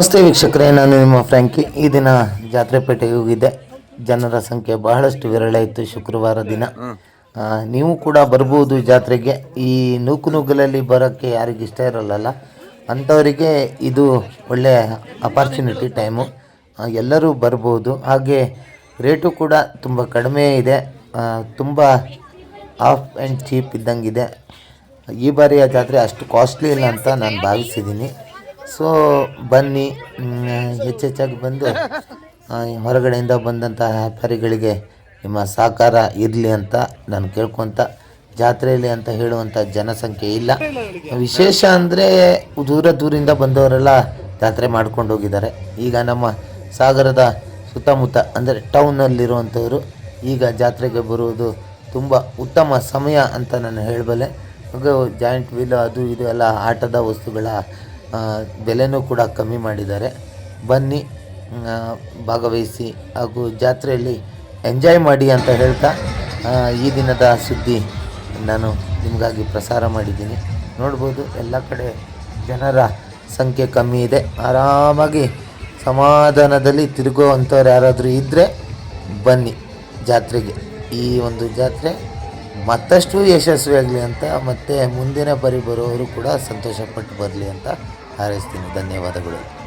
ನಮಸ್ತೆ ವೀಕ್ಷಕರೇ, ನಾನು ನಿಮ್ಮ ಫ್ರ್ಯಾಂಕಿ. ಈ ದಿನ ಜಾತ್ರೆ ಪೇಟೆಗೆ ಹೋಗಿದ್ದೆ. ಜನರ ಸಂಖ್ಯೆ ಬಹಳಷ್ಟು ವಿರಳ ಇತ್ತು ಶುಕ್ರವಾರ ದಿನ. ನೀವು ಕೂಡ ಬರ್ಬೋದು ಜಾತ್ರೆಗೆ. ಈ ನೂಕು ನುಗ್ಗಲಲ್ಲಿ ಬರೋಕ್ಕೆ ಯಾರಿಗೆ ಇಷ್ಟ ಇರಲ್ಲಲ್ಲ. ಅಂಥವರಿಗೆ ಇದು ಒಳ್ಳೆಯ ಅಪಾರ್ಚುನಿಟಿ ಟೈಮು ಎಲ್ಲರೂ ಬರ್ಬೋದು. ಹಾಗೆ ರೇಟು ಕೂಡ ತುಂಬ ಕಡಿಮೆ ಇದೆ. ತುಂಬ ಆಫ್ ಆ್ಯಂಡ್ ಚೀಪ್ ಇದ್ದಂಗಿದೆ. ಈ ಬಾರಿಯ ಜಾತ್ರೆ ಅಷ್ಟು ಕಾಸ್ಟ್ಲಿ ಇಲ್ಲ ಅಂತ ನಾನು ಭಾವಿಸಿದ್ದೀನಿ. ಸೊ ಬನ್ನಿ ಹೆಚ್ಚೆಚ್ಚಾಗಿ ಬಂದು ಹೊರಗಡೆಯಿಂದ ಬಂದಂಥ ವ್ಯಾಪಾರಿಗಳಿಗೆ ನಿಮ್ಮ ಸಹಕಾರ ಇರಲಿ ಅಂತ ನಾನು ಕೇಳ್ಕೊತ ಜಾತ್ರೆಯಲ್ಲಿ ಅಂತ ಹೇಳುವಂಥ ಜನಸಂಖ್ಯೆ ಇಲ್ಲ. ವಿಶೇಷ ಅಂದರೆ ದೂರ ದೂರಿಂದ ಬಂದವರೆಲ್ಲ ಜಾತ್ರೆ ಮಾಡ್ಕೊಂಡು ಹೋಗಿದ್ದಾರೆ. ಈಗ ನಮ್ಮ ಸಾಗರದ ಸುತ್ತಮುತ್ತ, ಅಂದರೆ ಟೌನಲ್ಲಿರುವಂಥವರು ಈಗ ಜಾತ್ರೆಗೆ ಬರುವುದು ತುಂಬ ಉತ್ತಮ ಸಮಯ ಅಂತ ನಾನು ಹೇಳಬಲ್ಲೆ. ಹಾಗೂ ಜಾಯಿಂಟ್ ವೀಲ್ ಅದು ಇದು ಎಲ್ಲ ಆಟದ ವಸ್ತುಗಳ ಬೆಲೆನೂ ಕೂಡ ಕಮ್ಮಿ ಮಾಡಿದ್ದಾರೆ. ಬನ್ನಿ ಭಾಗವಹಿಸಿ ಹಾಗೂ ಜಾತ್ರೆಯಲ್ಲಿ ಎಂಜಾಯ್ ಮಾಡಿ ಅಂತ ಹೇಳ್ತಾ ಈ ದಿನದ ಸುದ್ದಿ ನಾನು ನಿಮಗಾಗಿ ಪ್ರಸಾರ ಮಾಡಿದ್ದೀನಿ. ನೋಡ್ಬೋದು, ಎಲ್ಲ ಕಡೆ ಜನರ ಸಂಖ್ಯೆ ಕಮ್ಮಿ ಇದೆ. ಆರಾಮಾಗಿ ಸಮಾಧಾನದಲ್ಲಿ ತಿರುಗುವಂಥವ್ರು ಯಾರಾದರೂ ಇದ್ದರೆ ಬನ್ನಿ ಜಾತ್ರೆಗೆ. ಈ ಒಂದು ಜಾತ್ರೆ ಮತ್ತಷ್ಟು ಯಶಸ್ವಿಯಾಗಲಿ ಅಂತ ಮತ್ತು ಮುಂದಿನ ಬಾರಿ ಬರೋರು ಕೂಡ ಸಂತೋಷಪಟ್ಟು ಬರಲಿ ಅಂತ ಹಾರೈಸ್ತೀನಿ. ಧನ್ಯವಾದಗಳು.